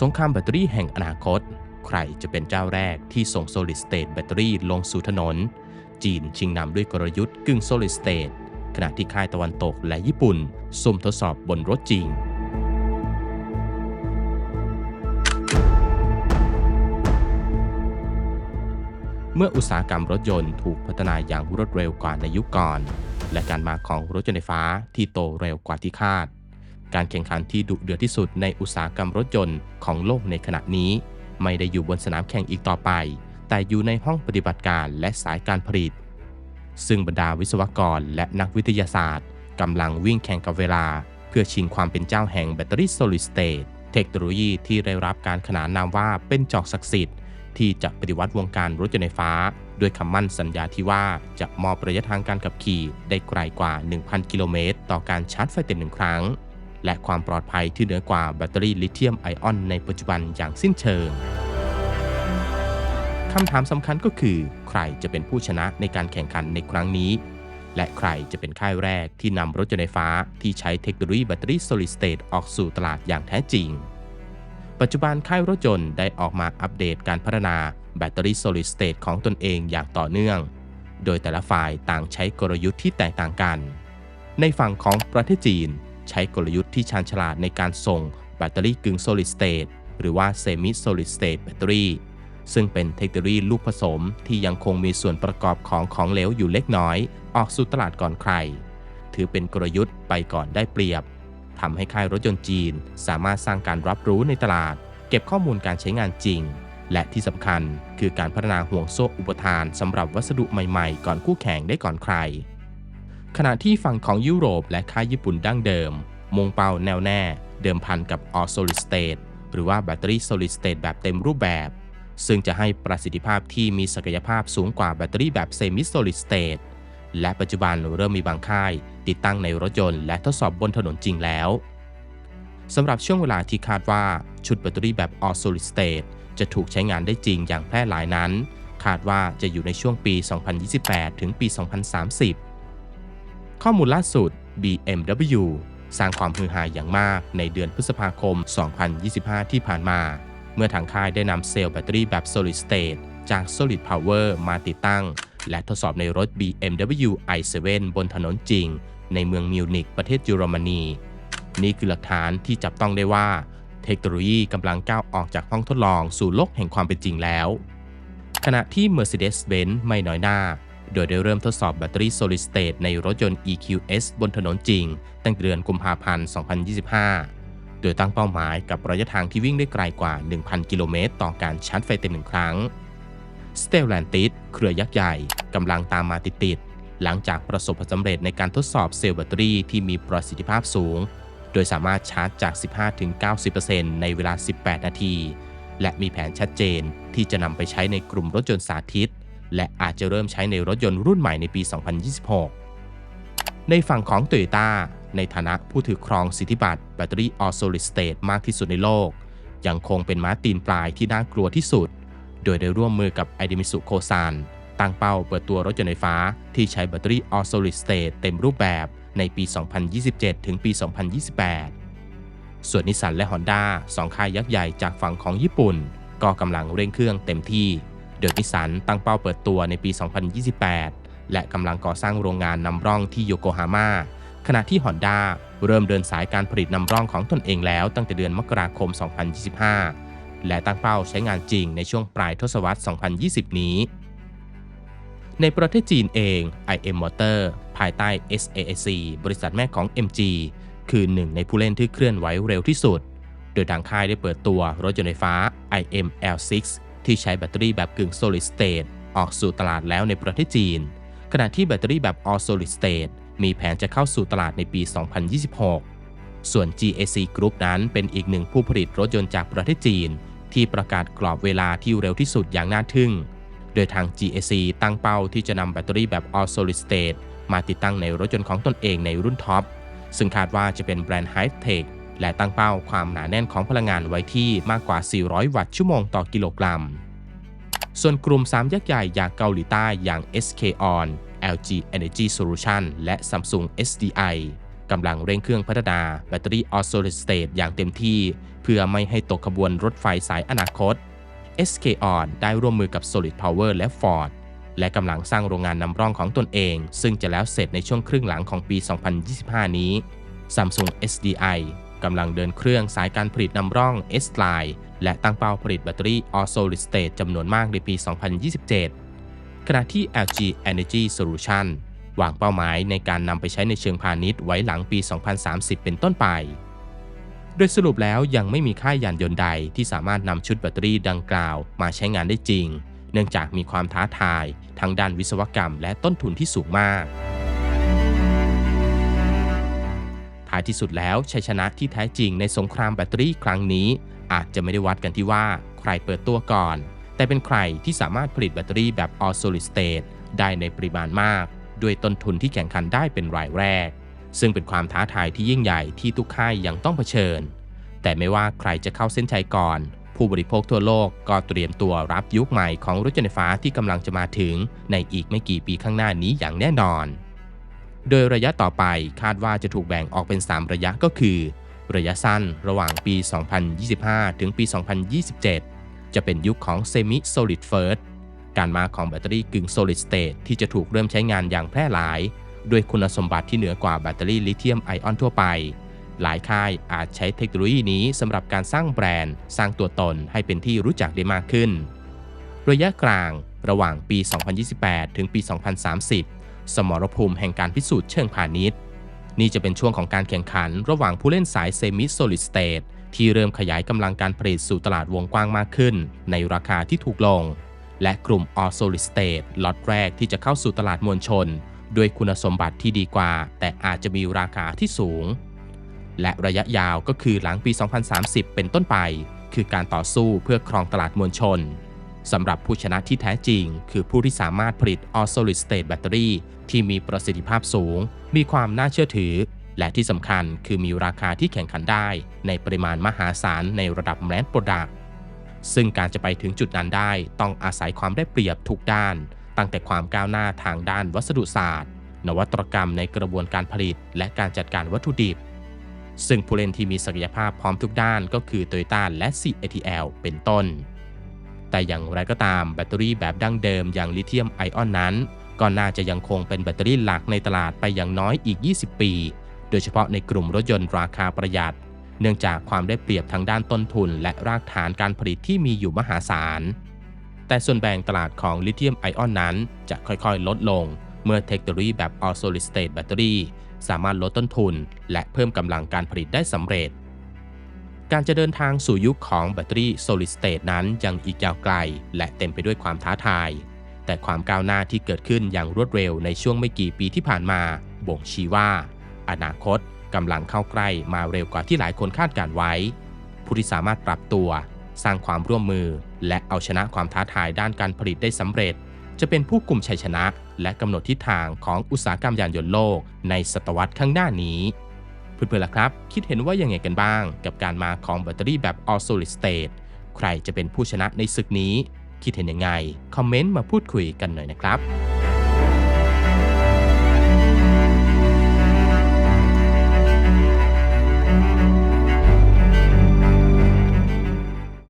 สงครามแบตเตอรี่แห่งอนาคต ใครจะเป็นเจ้าแรกที่ส่ง solid state แบตเตอรี่ลงสู่ถนน จีนชิงนำด้วยกลยุทธ์กึ่ง solid state ขณะที่ค่ายตะวันตกและญี่ปุ่นสุ่มทดสอบบนรถจริง เมื่ออุตสาหกรรมรถยนต์ถูกพัฒนาอย่างรวดเร็วกว่าในยุคก่อน และการมาของรถยนต์ไฟฟ้าที่โตเร็วกว่าที่คาด การแข่งขันที่ดุเดือดที่สุดในอุตสาหกรรมรถยนต์ของโลกในขณะนี้ ไม่ได้อยู่บนสนามแข่งอีกต่อไป แต่อยู่ในห้องปฏิบัติการและสายการผลิต ซึ่งบรรดาวิศวกรและนักวิทยาศาสตร์กำลังวิ่งแข่งกับเวลา เพื่อชิงความเป็นเจ้าแห่งแบตเตอรี่ solid state เทคโนโลยีที่ได้รับการขนานนามว่าเป็นจอกศักดิ์สิทธิ์ที่จะปฏิวัติวงการรถยนต์ไฟฟ้า ด้วยคำมั่นสัญญาที่ว่าจะมอบระยะทางการขับขี่ได้ไกลกว่า 1,000 กิโลเมตร ต่อการชาร์จไฟเต็มหนึ่งครั้ง และความปลอดภัยที่เหนือกว่าแบตเตอรี่ลิเธียมไอออนในปัจจุบันอย่างสิ้นเชิงคำถามสำคัญก็คือ ใครจะเป็นผู้ชนะในการแข่งขันในครั้งนี้ และใครจะเป็นค่ายแรกที่นำรถยนต์ไฟฟ้าที่ใช้เทคโนโลยีแบตเตอรี่ solid state ออกสู่ตลาดอย่างแท้จริง ปัจจุบันค่ายรถยนต์ได้ออกมาอัปเดตการพัฒนาแบตเตอรี่ solid state ของตนเองอย่างต่อเนื่อง โดยแต่ละฝ่ายต่างใช้กลยุทธ์ที่แตกต่างกัน ในฝั่งของประเทศจีน ใช้กลยุทธ์ที่ชาญฉลาดในการส่งแบตเตอรี่กึ่ง solid state หรือว่า semi solid state แบตเตอรี่ซึ่งเป็นเทคโนโลยีลูกผสมที่ยังคงมีส่วนประกอบของของเหลวอยู่เล็กน้อย ออกสู่ตลาดก่อนใคร ถือเป็นกลยุทธ์ไปก่อนได้เปรียบทำให้ค่ายรถยนต์จีน สามารถสร้างการรับรู้ในตลาด เก็บข้อมูลการใช้งานจริง และที่สำคัญคือการพัฒนาห่วงโซ่อุปทานสำหรับวัสดุใหม่ๆ ก่อนคู่แข่งได้ก่อนใคร ขณะที่ฝั่งของยุโรปและค่ายญี่ปุ่นดั้งเดิมมงเป้าแนวแน่ เดิมพันกับ all solid state หรือว่าแบตเตอรี่ solid state แบบเต็มรูปแบบ ซึ่งจะให้ประสิทธิภาพที่มีศักยภาพสูงกว่าแบตเตอรี่แบบ semi solid state และปัจจุบันเริ่มมีบางค่าย ติดตั้งในรถยนต์และทดสอบบนถนนจริงแล้วสำหรับช่วงเวลาที่คาดว่าชุดแบตเตอรี่แบบ all solid state จะถูกใช้งานได้จริงอย่างแพร่หลายนั้น คาดว่าจะอยู่ในช่วงปี 2028 ถึงปี 2030 ข้อมูลล่าสุด BMW สร้างความฮือฮาอย่างมากในเดือนพฤษภาคม 2025 ที่ผ่านมา เมื่อทางค่ายได้นำเซลล์แบตเตอรี่แบบ solid state จาก solid power มาติดตั้ง และทดสอบในรถ BMW i7 บนถนนจริง ในเมืองมิวนิกประเทศเยอรมนี นี่คือหลักฐานที่จับต้องได้ว่า เทคโนโลยีกำลังก้าวออกจากห้องทดลองสู่โลกแห่งความเป็นจริงแล้ว ขณะที่ Mercedes-Benz ไม่น้อยหน้า โดยได้เริ่มทดสอบแบตเตอรี่ solid state ในรถยนต์ EQS บนถนนจริง ตั้งแต่เดือนกุมภาพันธ์ 2025 โดยตั้งเป้าหมายกับระยะทางที่วิ่งได้ไกลกว่า 1,000 กิโลเมตร ต่อการชาร์จไฟเต็มหนึ่งครั้ง Stellantis เครือยักษ์ใหญ่กำลังตามมาติดๆ หลังจากประสบความสำเร็จในการทดสอบเซลล์แบตเตอรี่ที่มีประสิทธิภาพสูง โดยสามารถชาร์จจาก 15-90%ในเวลา 18 นาที และมีแผนชัดเจนที่จะนำไปใช้ในกลุ่มรถยนต์สาธิต และอาจจะเริ่มใช้ในรถยนต์รุ่นใหม่ในปี 2026 ในฝั่งของ t o y ยต้าในฐานะผู้ถือครองสิทธิบัตรแบตเตอรี่ all solid state มากที่สุดในโลก ยังคงเป็นม้าตีนปลายที่น่ากลัวที่สุด โดยได้ร่วมมือกับไอเดมิสุโคซานตั้งเป้าเปิดตัวรถยนต์ไฟฟ้าที่ใช้แบตเตอรี่ all solid state เต็มรูปแบบในปี 2027 ถึงปี 2028 ส่วนนิสสันและ Honda สองค่ายยักษ์ใหญ่จากฝั่งของญี่ปุ่น ก็กำลังเร่งเครื่องเต็มที่ โดยนิสันตั้งเป้าเปิดตัวในปี 2028 และกำลังก่อสร้างโรงงานนำร่องที่โยโกฮาม่า ขณะที่ Honda เริ่มเดินสายการผลิตนำร่องของตนเองแล้วตั้งแต่เดือนมกราคม 2025 และตั้งเป้าใช้งานจริงในช่วงปลายทศวรรษ 2020 นี้ ในประเทศจีนเอง IM Motor ภายใต้ SAIC บริษัทแม่ของ MG คือหนึ่งในผู้เล่นที่เคลื่อนไหวเร็วที่สุด โดยทางค่ายได้เปิดตัวรถยนต์ไฟฟ้า IM L6 ที่ใช้แบตเตอรี่แบบกึ่ง solid state ออกสู่ตลาดแล้วในประเทศจีน ขณะที่แบตเตอรี่แบบ all solid state มีแผนจะเข้าสู่ตลาดในปี 2026 ส่วน GAC Group นั้นเป็นอีกหนึ่งผู้ผลิตรถยนต์จากประเทศจีน ที่ประกาศกรอบเวลาที่เร็วที่สุดอย่างน่าทึ่ง โดยทาง GAC ตั้งเป้าที่จะนำแบตเตอรี่แบบ all solid state มาติดตั้งในรถยนต์ของตนเองในรุ่นท็อป ซึ่งคาดว่าจะเป็นแบรนด์ High Tech และตั้งเป้าความหนาแน่นของพลังงานไว้ที่มากกว่า 400 วัตต์ชั่วโมงต่อกิโลกรัม ส่วนกลุ่ม 3 ยักษ์ใหญ่อย่างเกาหลีใต้อย่าง SK On LG Energy Solution และ Samsung SDI กำลังเร่งเครื่องพัฒนาแบตเตอรี่ all solid state อย่างเต็มที่ เพื่อไม่ให้ตกขบวนรถไฟสายอนาคต SK On ได้ร่วมมือกับ Solid Power และ Ford และกำลังสร้างโรงงานนำร่องของตนเอง ซึ่งจะแล้วเสร็จในช่วงครึ่งหลังของปี 2025 นี้ Samsung SDI กำลังเดินเครื่องสายการผลิตนำร่อง S-Line และตั้งเป้าผลิตแบตเตอรี่ All Solid State จำนวนมากในปี 2027 ขณะที่ LG Energy Solution วางเป้าหมายในการนำไปใช้ในเชิงพาณิชย์ไว้หลังปี 2030 เป็นต้นไป โดยสรุปแล้วยังไม่มีค่ายยานยนต์ใดที่สามารถนำชุดแบตเตอรี่ดังกล่าวมาใช้งานได้จริง เนื่องจากมีความท้าทายทั้งด้านวิศวกรรมและต้นทุนที่สูงมากายที่สุดแล้วชัยชนะที่แท้จริงในสงครามแบตเตอรี่ครั้งนี้ อาจจะไม่ได้วัดกันที่ว่าใครเปิดตัวก่อน แต่เป็นใครที่สามารถผลิตแบตเตอรี่แบบ all solid state ได้ในปริมาณมาก ด้วยต้นทุนที่แข่งขันได้เป็นรายแรก ซึ่งเป็นความท้าทายที่ยิ่งใหญ่ที่ทุกค่ายยังต้องเผชิญ แต่ไม่ว่าใครจะเข้าเส้นชัยก่อน ผู้บริโภคทั่วโลกก็เตรียมตัวรับยุคใหม่ของรถยนต์ไฟฟ้าที่กำลังจะมาถึง ในอีกไม่กี่ปีข้างหน้านี้อย่างแน่นอน โดยระยะต่อไปคาดว่าจะถูกแบ่งออกเป็น 3 ระยะก็คือ ระยะสั้นระหว่างปี 2025 ถึงปี 2027 จะเป็นยุคของ Semi Solid First การมาของแบตเตอรี่กึ่ง Solid State ที่จะถูกเริ่มใช้งานอย่างแพร่หลาย ด้วยคุณสมบัติที่เหนือกว่าแบตเตอรี่ลิเธียมไอออนทั่วไป หลายค่ายอาจใช้เทคโนโลยีนี้สำหรับการสร้างแบรนด์ สร้างตัวตนให้เป็นที่รู้จักได้มากขึ้น ระยะกลางระหว่างปี 2028 ถึงปี 2030 สมรภูมิแห่งการพิสูจน์เชิงพาณิชย์ นี่จะเป็นช่วงของการแข่งขันระหว่างผู้เล่นสายเซมิโซลิดสเตทที่เริ่มขยายกำลังการผลิตสู่ตลาดวงกว้างมากขึ้น ในราคาที่ถูกลง และกลุ่ม All Solid State ล็อตแรกที่จะเข้าสู่ตลาดมวลชน ด้วยคุณสมบัติที่ดีกว่า แต่อาจจะมีราคาที่สูง และระยะยาวก็คือหลังปี 2030 เป็นต้นไป คือการต่อสู้เพื่อครองตลาดมวลชน สำหรับผู้ชนะที่แท้จริง คือผู้ที่สามารถผลิต All Solid State Battery ที่มีประสิทธิภาพสูง มีความน่าเชื่อถือ และที่สำคัญคือมีราคาที่แข่งขันได้ ในปริมาณมหาศาลในระดับแมสโปรดักซึ่งการจะไปถึงจุดนั้นได้ต้องอาศัยความได้เปรียบทุกด้าน ตั้งแต่ความก้าวหน้าทางด้านวัสดุศาสตร์ นวัตกรรมในกระบวนการผลิต และการจัดการวัตถุดิบ ซึ่งผู้เล่นที่มีศักยภาพพร้อมทุกด้านก็คือ Toyota และ CATL เป็นต้น แต่อย่างไรก็ตามแบตเตอรี่แบบดั้งเดิมอย่างลิเธียมไอออนนั้น ก็น่าจะยังคงเป็นแบตเตอรี่หลักในตลาดไปอย่างน้อยอีก 20 ปี โดยเฉพาะในกลุ่มรถยนต์ราคาประหยัด เนื่องจากความได้เปรียบทางด้านต้นทุน และรากฐานการผลิตที่มีอยู่มหาศาล แต่ส่วนแบ่งตลาดของลิเธียมไอออนนั้น จะค่อยๆ ลดลง เมื่อเทคโนโลยีแบบ All Solid State Battery สามารถลดต้นทุน และเพิ่มกำลังการผลิตได้สำเร็จ การจะเดินทางสู่ยุคของแบตเตอรี่ Solid State นั้นยังอีกยาวไกล และเต็มไปด้วยความท้าทาย แต่ความก้าวหน้าที่เกิดขึ้นอย่างรวดเร็วในช่วงไม่กี่ปีที่ผ่านมาบ่งชี้ว่า อนาคตกำลังเข้าใกล้มาเร็วกว่าที่หลายคนคาดการไว้ ผู้ที่สามารถปรับตัว สร้างความร่วมมือ และเอาชนะความท้าทายด้านการผลิตได้สำเร็จ จะเป็นผู้กลุ่มชัยชนะ และกำหนดทิศทางของอุตสาหกรรมยานยนต์โลก ในศตวรรษข้างหน้านี้ เพื่อนๆล่ะครับ คิดเห็นว่ายังไงกันบ้าง กับการมาของแบตเตอรี่แบบ All Solid State ใครจะเป็นผู้ชนะในศึกนี้ คิดเห็นยังไง คอมเมนต์มาพูดคุยกันหน่อยนะครับ